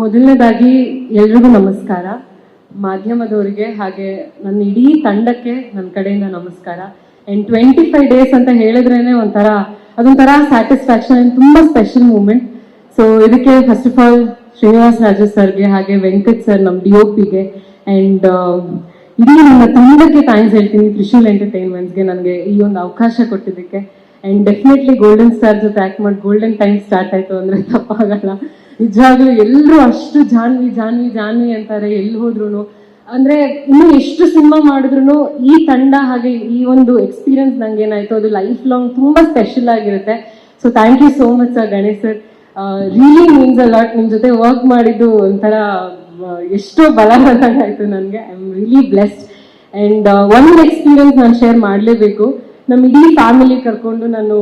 ಮೊದಲನೇದಾಗಿ ಎಲ್ರಿಗೂ ನಮಸ್ಕಾರ. ಮಾಧ್ಯಮದವರಿಗೆ ಹಾಗೆ ನನ್ನ ಇಡೀ ತಂಡಕ್ಕೆ ನನ್ನ ಕಡೆಯಿಂದ ನಮಸ್ಕಾರ. ಆ್ಯಂಡ್ ಟ್ವೆಂಟಿ ಫೈವ್ ಡೇಸ್ ಅಂತ ಹೇಳಿದ್ರೇನೆ ಒಂಥರ, ಅದೊಂಥರ ಸ್ಯಾಟಿಸ್ಫ್ಯಾಕ್ಷನ್ ಆ್ಯಂಡ್ ತುಂಬ ಸ್ಪೆಷಲ್ ಮೂಮೆಂಟ್ ಸೊ ಇದಕ್ಕೆ first of all Srinivas Raju ಸರ್ಗೆ ಹಾಗೆ ವೆಂಕಟ್ ಸರ್ ನಮ್ಮ ಡಿ ಒ ಪಿಗೆ ಆ್ಯಂಡ್ ಇಡೀ ನನ್ನ ತಂಡಕ್ಕೆ ಥ್ಯಾಂಕ್ಸ್ ಹೇಳ್ತೀನಿ. ತ್ರಿಶೂಲ್ ಎಂಟರ್ಟೈನ್ಮೆಂಟ್ಸ್ಗೆ ನನಗೆ ಈ ಒಂದು ಅವಕಾಶ ಕೊಟ್ಟಿದ್ದಕ್ಕೆ. ಆ್ಯಂಡ್ ಡೆಫಿನೆಟ್ಲಿ ಗೋಲ್ಡನ್ ಸ್ಟಾರ್ ಜೊತೆ ಆ್ಯಕ್ಟ್ ಮಾಡಿ ಗೋಲ್ಡನ್ ಟೈಮ್ ಸ್ಟಾರ್ಟ್ ಆಯಿತು ಅಂದರೆ ತಪ್ಪಾಗಲ್ಲ. ನಿಜವಾಗ್ಲೂ ಎಲ್ಲರೂ ಅಷ್ಟು ಜಾನ್ವಿ ಜಾನ್ವಿ ಜಾನ್ವಿ ಅಂತಾರೆ ಎಲ್ಲಿ ಹೋದ್ರು ಅಂದ್ರೆ ಇನ್ನು ಎಷ್ಟು ಸಿನಿಮಾ ಮಾಡಿದ್ರು ಈ ತಂಡ ಹಾಗೆ ಈ ಒಂದು ಎಕ್ಸ್ಪೀರಿಯನ್ಸ್ ನಂಗೆ ಏನಾಯ್ತು, ಅದು ಲೈಫ್ ಲಾಂಗ್ ತುಂಬಾ ಸ್ಪೆಷಲ್ ಆಗಿರುತ್ತೆ. So thank you so much sir Ganesh sir really means a lot ನಿಮ್ ಜೊತೆ ವರ್ಕ್ ಮಾಡಿದ್ದು ಒಂಥರ ಎಷ್ಟೋ ಬಲ ಆಯ್ತು ನನಗೆ I am really blessed and ಒಂದು ಎಕ್ಸ್ಪೀರಿಯನ್ಸ್ ನಾನು ಶೇರ್ ಮಾಡಲೇಬೇಕು. ನಮ್ಮ ಇಡೀ ಫ್ಯಾಮಿಲಿ ಕರ್ಕೊಂಡು ನಾನು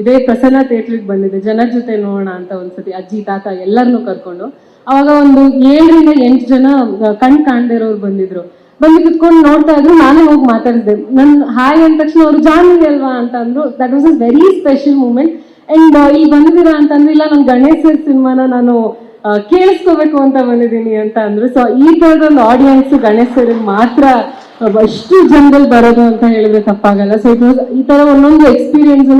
ಇದೇ ಪ್ರಸನ್ನ ಥಿಯೇಟ್ರಿಗೆ ಬಂದಿದ್ದೆ. ಜನರ ಜೊತೆ ನೋಡೋಣ ಅಂತ ಒಂದ್ಸತಿ ಅಜ್ಜಿ, ತಾತ ಎಲ್ಲರನ್ನೂ ಕರ್ಕೊಂಡು. ಅವಾಗ ಒಂದು ಏಳರಿಂದ ಎಂಟು ಜನ ಕಣ್ ಕಾಣದೇ ಇರೋರು ಬಂದಿದ್ರು. ಬಂದು ಕುತ್ಕೊಂಡು ನೋಡ್ತಾ ಇದ್ರು, ನಾನೇ ಹೋಗಿ ಮಾತಾಡಿದೆ. ನನ್ ಹಾಯ್ ಅಂದ ತಕ್ಷಣ ಅವ್ರು ಜಾನ್ವಿ ಅಲ್ವಾ ಅಂತ ಅಂದ್ರು. That was a very special moment and ಇಲ್ಲಿ ಬಂದಿದ್ದೀರಾ ಅಂತಂದ್ರೆ ಇಲ್ಲ, ನನ್ ಗಣೇಶ್ ಸಿನಿಮಾನ ನಾನು ಕೇಳಿಸ್ಕೋಬೇಕು ಅಂತ ಬಂದಿದ್ದೀನಿ ಅಂತ ಅಂದ್ರು. ಸೊ ಈ ತರದ ಒಂದು ಆಡಿಯನ್ಸ್ ಗಣೇಶ್ ಮಾತ್ರ ಅಷ್ಟು ಜನದಲ್ಲಿ ಬರೋದು ಅಂತ ಹೇಳಿದ್ರೆ ತಪ್ಪಾಗಲ್ಲ. ಸೊ ಇಟ್ ವಾಸ್ ಈ ತರ ಒಂದೊಂದು ಎಕ್ಸ್ಪೀರಿಯನ್ಸ್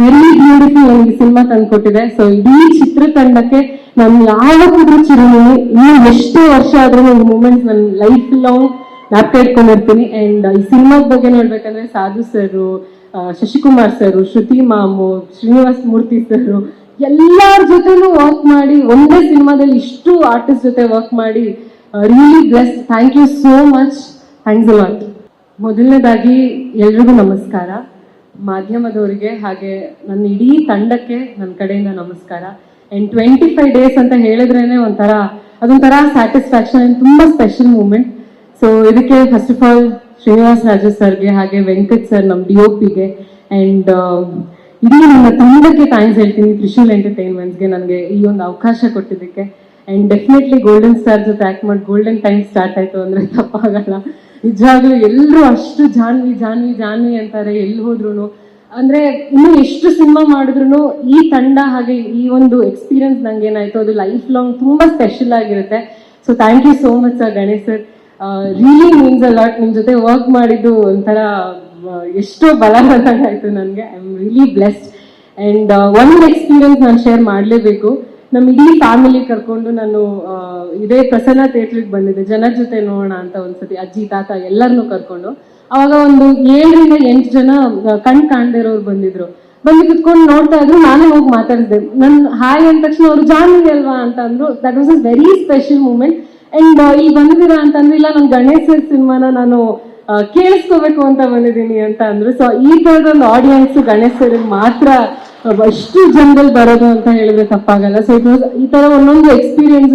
ವೆರಿ ಬ್ಯೂಟಿಫುಲ್ ನನಗೆ ಸಿನಿಮಾ ತಂದ್ಕೊಟ್ಟಿದೆ. ಸೊ ಇಡೀ ಚಿತ್ರತಂಡಕ್ಕೆ ನಾನು ಯಾವತ್ತಿದ್ರು ಚಿರುಮುನಿ ನೀವು ಎಷ್ಟು ವರ್ಷ ಆದ್ರೂ ಒಂದು ಮೂಮೆಂಟ್ಸ್ ನನ್ನ ಲೈಫ್ ಲಾಂಗ್ ಜ್ಞಾಪಕ ಇಟ್ಕೊಂಡಿರ್ತೀನಿ ಅಂಡ್ ಈ ಸಿನಿಮಾದ ಬಗ್ಗೆ ನೋಡ್ಬೇಕಂದ್ರೆ Sadhu sir Shashikumar sir, Shruti ಮಾಮು, Srinivas Murthy sir, ಎಲ್ಲರ ಜೊತೆನೂ ವರ್ಕ್ ಮಾಡಿ, ಒಂದೇ ಸಿನಿಮಾದಲ್ಲಿ ಇಷ್ಟು ಆರ್ಟಿಸ್ಟ್ ಜೊತೆ ವರ್ಕ್ ಮಾಡಿ really bless thank you so much thanks lot ಮೊದಲನೇದಾಗಿ ಎಲ್ರಿಗೂ ನಮಸ್ಕಾರ. ಮಾಧ್ಯಮದವರಿಗೆ ಹಾಗೆ ನನ್ನ ಇಡೀ ತಂಡಕ್ಕೆ ನನ್ನ ಕಡೆಯಿಂದ ನಮಸ್ಕಾರ. ಆ್ಯಂಡ್ ಟ್ವೆಂಟಿ ಫೈವ್ ಡೇಸ್ ಅಂತ ಹೇಳಿದ್ರೇನೆ ಒಂಥರ, ಅದೊಂಥರ ಸ್ಯಾಟಿಸ್ಫ್ಯಾಕ್ಷನ್ ಆ್ಯಂಡ್ ತುಂಬ ಸ್ಪೆಷಲ್ ಮೂಮೆಂಟ್ ಸೊ ಇದಕ್ಕೆ first of all Srinivas Raju ಸರ್ಗೆ ಹಾಗೆ ವೆಂಕಟ್ ಸರ್ ನಮ್ಮ ಡಿ ಒ ಪಿಗೆ ಆ್ಯಂಡ್ ಇಡೀ ನನ್ನ ತಂಡಕ್ಕೆ ಥ್ಯಾಂಕ್ಸ್ ಹೇಳ್ತೀನಿ. ತ್ರಿಶೂಲ್ ಎಂಟರ್ಟೈನ್ಮೆಂಟ್ಸ್ಗೆ ನನಗೆ ಈ ಒಂದು ಅವಕಾಶ ಕೊಟ್ಟಿದ್ದಕ್ಕೆ. ಆ್ಯಂಡ್ ಡೆಫಿನೆಟ್ಲಿ ಗೋಲ್ಡನ್ ಸ್ಟಾರ್ ಜೊತೆ ಆ್ಯಕ್ಟ್ ಮಾಡಿ ಗೋಲ್ಡನ್ ಟೈಮ್ ಸ್ಟಾರ್ಟ್ ಆಯಿತು ಅಂದರೆ ತಪ್ಪಾಗಲ್ಲ. ನಿಜವಾಗ್ಲೂ ಎಲ್ಲರೂ ಅಷ್ಟು ಜಾನ್ವಿ ಜಾನ್ವಿ ಜಾನ್ವಿ ಅಂತಾರೆ ಎಲ್ಲಿ ಹೋದ್ರು ಅಂದ್ರೆ ಇನ್ನು ಎಷ್ಟು ಸಿನಿಮಾ ಮಾಡಿದ್ರು ಈ ತಂಡ ಹಾಗೆ ಈ ಒಂದು ಎಕ್ಸ್ಪೀರಿಯನ್ಸ್ ನಂಗೆ ಏನಾಯ್ತು, ಅದು ಲೈಫ್ ಲಾಂಗ್ ತುಂಬಾ ಸ್ಪೆಷಲ್ ಆಗಿರುತ್ತೆ. So thank you so much sir Ganesh sir really means a lot ನಿಮ್ ಜೊತೆ ವರ್ಕ್ ಮಾಡಿದ್ದು ಒಂಥರ ಎಷ್ಟೋ ಬಲ ಆಯ್ತು ನನಗೆ I am really blessed and ಒಂದು ಎಕ್ಸ್ಪೀರಿಯನ್ಸ್ ನಾನು ಶೇರ್ ಮಾಡಲೇಬೇಕು. ನಮ್ಮ ಇಡೀ ಫ್ಯಾಮಿಲಿ ಕರ್ಕೊಂಡು ನಾನು ಇದೇ ಪ್ರಸನ್ನ ಥಿಯೇಟ್ರಿಗೆ ಬಂದಿದ್ದೆ. ಜನರ ಜೊತೆ ನೋಡೋಣ ಅಂತ ಒಂದ್ಸತಿ ಅಜ್ಜಿ, ತಾತ ಎಲ್ಲರನ್ನೂ ಕರ್ಕೊಂಡು. ಅವಾಗ ಒಂದು ಏಳರಿಂದ ಎಂಟು ಜನ ಕಣ್ ಕಾಣದೇ ಇರೋರು ಬಂದಿದ್ರು. ಬಂದು ಕುತ್ಕೊಂಡು ನೋಡ್ತಾ ಇದ್ರು, ನಾನೇ ಹೋಗಿ ಮಾತಾಡಿದೆ. ನನ್ ಹಾಯ್ ಅಂದ ತಕ್ಷಣ ಅವ್ರು ಜಾನ್ವಿ ಅಲ್ವಾ ಅಂತ ಅಂದ್ರು that was a very special moment and ಇಲ್ಲಿ ಬಂದಿದ್ದೀರಾ ಅಂತಂದ್ರೆ ಇಲ್ಲ ನನ್ನ ಗಣೇಶ್ ಸಿನಿಮಾನ ನಾನು ಕೇಳಿಸ್ಕೋಬೇಕು ಅಂತ ಬಂದಿದ್ದೀನಿ ಅಂತ ಅಂದ್ರು. ಸೊ ಈ ತರದ ಒಂದು ಆಡಿಯನ್ಸ್ ಗಣೇಶ್ ಮಾತ್ರ ಅಷ್ಟು ಜನದಲ್ಲಿ ಬರೋದು ಅಂತ ಹೇಳಿದ್ರೆ ತಪ್ಪಾಗಲ್ಲ. ಸೊ ಇಟ್ ಈ ತರ ಒಂದೊಂದು ಎಕ್ಸ್ಪೀರಿಯನ್ಸ್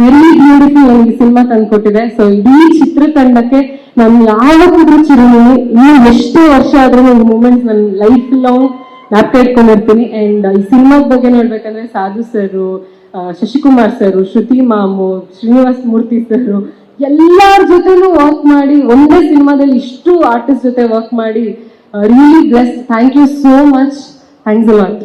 ವೆರಿ ಬ್ಯೂಟಿಫುಲ್ ನನಗೆ ಸಿನಿಮಾ ತಂದುಕೊಟ್ಟಿದೆ. ಸೊ ಇಡೀ ಚಿತ್ರತಂಡಕ್ಕೆ ನಾನು ಯಾವತ್ತಿದ್ರು ಚಿರುಮುನಿ ಇನ್ನು ಎಷ್ಟು ವರ್ಷ ಆದ್ರೂ ಒಂದು ಮೂಮೆಂಟ್ಸ್ ನನ್ನ ಲೈಫ್ ಲಾಂಗ್ ಜ್ಞಾಪಕ ಇಟ್ಕೊಂಡಿರ್ತೀನಿ. ಅಂಡ್ ಈ ಸಿನಿಮಾದ ಬಗ್ಗೆ ನೋಡ್ಬೇಕಂದ್ರೆ Sadhu sir Shashikumar sir Shruti ಮಾಮು, Srinivas Murthy sir ಎಲ್ಲಾರ ಜೊತೆನೂ ವರ್ಕ್ ಮಾಡಿ, ಒಂದೇ ಸಿನಿಮಾದಲ್ಲಿ ಇಷ್ಟು ಆರ್ಟಿಸ್ಟ್ ಜೊತೆ ವರ್ಕ್ ಮಾಡಿ really bless thank you so much thanks lot